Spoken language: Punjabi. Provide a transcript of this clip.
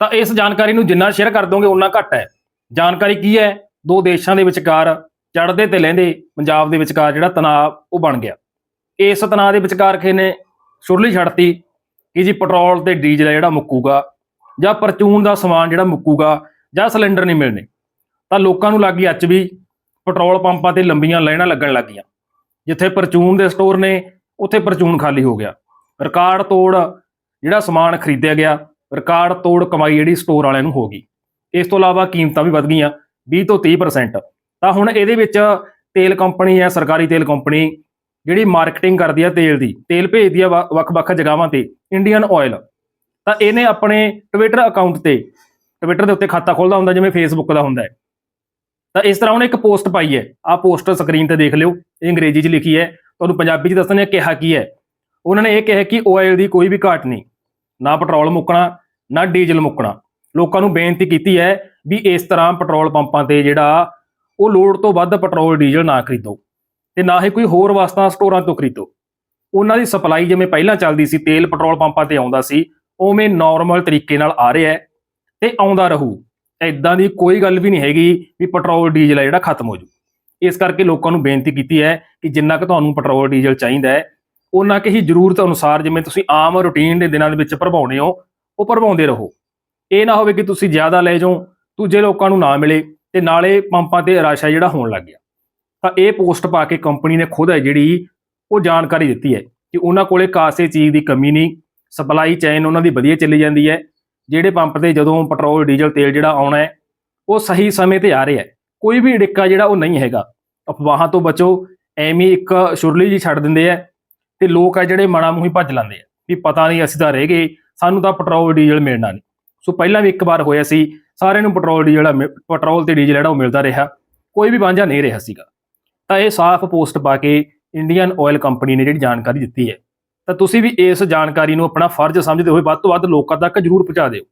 ਤਾਂ ਇਸ ਜਾਣਕਾਰੀ ਨੂੰ ਜਿੰਨਾ ਸ਼ੇਅਰ ਕਰ ਦੋਗੇ ਉਨਾ ਘੱਟ ਹੈ। ਜਾਣਕਾਰੀ ਕੀ ਹੈ? ਦੋ ਦੇਸ਼ਾਂ ਦੇ ਵਿਚਕਾਰ ਚੜ੍ਹਦੇ ਤੇ ਲਹਿੰਦੇ ਪੰਜਾਬ ਦੇ ਵਿਚਕਾਰ ਜਿਹੜਾ ਤਣਾਅ, ਉਹ ਬਣ ਗਿਆ। ਇਸ ਤਣਾਅ ਦੇ ਵਿਚਕਾਰ ਕਿਸੇ ਨੇ ਸੁਰਲੀ ਛੱਡਤੀ ਕਿ ਜੀ ਪੈਟਰੋਲ ਤੇ ਡੀਜ਼ਲ ਹੈ ਜਿਹੜਾ ਮੁੱਕੂਗਾ ਜਾਂ ਪਰਚੂਨ ਦਾ ਸਮਾਨ ਜਿਹੜਾ ਮੁੱਕੂਗਾ ਜਾਂ ਸਿਲੰਡਰ ਨਹੀਂ ਮਿਲਣੇ, ਤਾਂ ਲੋਕਾਂ ਨੂੰ ਲੱਗੀ ਅੱਜ ਵੀ ਪੈਟਰੋਲ ਪੰਪਾਂ ਤੇ ਲੰਬੀਆਂ ਲਾਈਨਾਂ ਲੱਗਣ ਲੱਗੀਆਂ ਜਿੱਥੇ ਪਰਚੂਨ ਦੇ ਸਟੋਰ ਨੇ, ਉੱਥੇ ਪਰਚੂਨ ਖਾਲੀ ਹੋ ਗਿਆ। ਰਿਕਾਰਡ ਤੋੜ ਜਿਹੜਾ ਸਮਾਨ ਖਰੀਦਿਆ ਗਿਆ ਰਿਕਾਰਡ ਤੋੜ ਕਮਾਈ ਜਿਹੜੀ ਸਟੋਰ ਵਾਲਿਆਂ ਨੂੰ ਹੋ ਗਈ। ਇਸ ਤੋਂ ਇਲਾਵਾ ਕੀਮਤਾਂ ਵੀ ਵਧ ਗਈਆਂ 20 ਤੋਂ 30% ਤਾਂ ਹੁਣ ਇਹਦੇ ਵਿੱਚ ਤੇਲ ਕੰਪਨੀ ਹੈ ਸਰਕਾਰੀ ਤੇਲ ਕੰਪਨੀ ਜਿਹੜੀ ਮਾਰਕੀਟਿੰਗ ਕਰਦੀ ਆ ਤੇਲ ਦੀ, ਤੇਲ ਭੇਜਦੀ ਆ ਵੱਖ-ਵੱਖ ਜਗ੍ਹਾਵਾਂ ਤੇ ਇੰਡੀਅਨ ਆਇਲ ਤਾਂ ਇਹਨੇ ਆਪਣੇ ਟਵਿੱਟਰ ਅਕਾਊਂਟ ਤੇ ਟਵਿੱਟਰ ਦੇ ਉੱਤੇ ਖਾਤਾ ਖੋਲਦਾ ਹੁੰਦਾ, ਜਿਵੇਂ ਫੇਸਬੁੱਕ ਦਾ ਹੁੰਦਾ ਹੈ। ਤਾਂ ਇਸ ਤਰ੍ਹਾਂ ਉਹਨੇ ਇੱਕ ਪੋਸਟ ਪਾਈ ਹੈ। ਆਹ ਪੋਸਟ ਸਕਰੀਨ ਤੇ ਦੇਖ ਲਿਓ, ਇਹ ਅੰਗਰੇਜ਼ੀ 'ਚ ਲਿਖੀ ਹੈ। ਤੁਹਾਨੂੰ ਪੰਜਾਬੀ 'ਚ ਦੱਸਣੇ ਕਿਹਾ ਕੀ ਹੈ। ਉਹਨਾਂ ਨੇ ਇਹ ਕਿਹਾ ਕਿ ਆਇਲ ਦੀ ਕੋਈ ਵੀ ਘਾਟ ਨਹੀਂ, ਨਾ ਪੈਟਰੋਲ ਮੁੱਕਣਾ ਨਾ ਡੀਜ਼ਲ ਮੁੱਕਣਾ। ਲੋਕਾਂ ਨੂੰ ਬੇਨਤੀ ਕੀਤੀ ਹੈ ਵੀ ਇਸ ਤਰ੍ਹਾਂ ਪੈਟਰੋਲ ਪੰਪਾਂ ਤੇ ਜਿਹੜਾ ਉਹ ਲੋੜ ਤੋਂ ਵੱਧ ਪੈਟਰੋਲ, ਡੀਜ਼ਲ ਨਾ ਖਰੀਦੋ ਤੇ ਨਾ ਹੀ ਕੋਈ ਹੋਰ ਵਸਤਾਂ ਸਟੋਰਾਂ ਤੋਂ ਖਰੀਦੋ। ਉਹਨਾਂ ਦੀ ਸਪਲਾਈ ਜਿਵੇਂ ਪਹਿਲਾਂ ਚੱਲਦੀ ਸੀ, ਤੇਲ ਪੈਟਰੋਲ ਪੰਪਾਂ ਤੇ ਆਉਂਦਾ ਸੀ, ਉਵੇਂ ਨਾਰਮਲ ਤਰੀਕੇ ਨਾਲ ਆ ਰਿਹਾ ਹੈ ਤੇ ਆਉਂਦਾ ਰਹੂ। ਐਦਾਂ ਦੀ ਕੋਈ ਗੱਲ ਵੀ ਨਹੀਂ ਹੈਗੀ ਵੀ ਪੈਟਰੋਲ, ਡੀਜ਼ਲ ਹੈ ਜਿਹੜਾ ਖਤਮ ਹੋ ਜੂ ਇਸ ਕਰਕੇ ਲੋਕਾਂ ਨੂੰ ਬੇਨਤੀ ਕੀਤੀ ਹੈ ਕਿ ਜਿੰਨਾ ਕੁ ਤੁਹਾਨੂੰ ਪੈਟਰੋਲ, ਡੀਜ਼ਲ ਚਾਹੀਦਾ ਹੈ, ਉਹਨਾਂ ਕਿ ਹੀ ਜ਼ਰੂਰਤ ਅਨੁਸਾਰ ਜਿਵੇਂ ਤੁਸੀਂ ਆਮ ਰੁਟੀਨ ਦੇ ਦਿਨਾਂ ਦੇ ਵਿੱਚ ਭਰਵਾਉਣੇ ਹੋ ਉਹ ਭਰਵਾਉਂਦੇ ਰਹੋ। ਇਹ ਨਾ ਹੋਵੇ ਕਿ ਤੁਸੀਂ ਜ਼ਿਆਦਾ ਲੈ ਜਾਓ, ਦੂਜੇ ਲੋਕਾਂ ਨੂੰ ਨਾ ਮਿਲੇ ਤੇ ਨਾਲੇ ਪੰਪਾਂ ਤੇ ਰਸ਼ ਜਿਹੜਾ ਹੋਣ ਲੱਗ ਗਿਆ। ਤਾਂ ਇਹ ਪੋਸਟ ਪਾ ਕੇ ਕੰਪਨੀ ਨੇ ਖੁਦ ਹੈ ਜਿਹੜੀ ਉਹ ਜਾਣਕਾਰੀ ਦਿੱਤੀ ਹੈ ਕਿ ਉਹਨਾਂ ਕੋਲੇ ਕਾਸੇ ਚੀਜ਼ ਦੀ ਕਮੀ ਨਹੀਂ, ਸਪਲਾਈ ਚੇਨ ਉਹਨਾਂ ਦੀ ਵਧੀਆ ਚੱਲੀ ਜਾਂਦੀ ਹੈ। ਜਿਹੜੇ ਪੰਪ ਤੇ ਜਦੋਂ ਪੈਟਰੋਲ, ਡੀਜ਼ਲ, ਤੇਲ ਜਿਹੜਾ ਆਉਣਾ ਹੈ, ਉਹ ਸਹੀ ਸਮੇਂ ਤੇ ਆ ਰਿਹਾ ਹੈ। ਕੋਈ ਵੀ ਡਿੱਕਾ ਜਿਹੜਾ ਉਹ ਨਹੀਂ ਹੈਗਾ। ਅਫਵਾਹਾਂ ਤੋਂ ਬਚੋ, ਐਵੇਂ ਇੱਕ ਸ਼ੁਰਲੀ ਜੀ ਛੱਡ ਦਿੰਦੇ ਆ ਤੇ ਲੋਕ ਆ ਜਿਹੜੇ ਮਣਾ ਮੂੰਹ ਹੀ ਭੱਜ ਲੈਂਦੇ ਆ ਵੀ ਪਤਾ ਨਹੀਂ ਅਸੀਂ ਤਾਂ ਰਹਿ ਗਏ ਸਾਨੂੰ ਤਾਂ ਪੈਟਰੋਲ ਡੀਜ਼ਲ ਮਿਲਣਾ ਨਹੀਂ ਸੋ ਪਹਿਲਾਂ ਵੀ ਇੱਕ ਵਾਰ ਹੋਇਆ ਸੀ, ਸਾਰਿਆਂ ਨੂੰ ਪੈਟਰੋਲ ਡੀਜ਼ਲ ਜਿਹੜਾ ਪੈਟਰੋਲ ਤੇ ਡੀਜ਼ਲ ਜਿਹੜਾ ਉਹ ਮਿਲਦਾ ਰਿਹਾ। ਕੋਈ ਵੀ ਵਾਂਝਾ ਨਹੀਂ ਰਿਹਾ ਸੀਗਾ। ਤਾਂ ਇਹ ਸਾਫ਼ ਪੋਸਟ ਪਾ ਕੇ ਇੰਡੀਅਨ ਆਇਲ ਕੰਪਨੀ ਨੇ ਜਿਹੜੀ ਜਾਣਕਾਰੀ ਦਿੱਤੀ ਹੈ। ਤਾਂ ਤੁਸੀਂ ਵੀ ਇਸ ਜਾਣਕਾਰੀ ਨੂੰ ਆਪਣਾ ਫਰਜ਼ ਸਮਝਦੇ ਹੋਏ ਵੱਧ ਤੋਂ ਵੱਧ ਲੋਕਾਂ ਤੱਕ ਜ਼ਰੂਰ ਪਹੁੰਚਾ ਦਿਓ।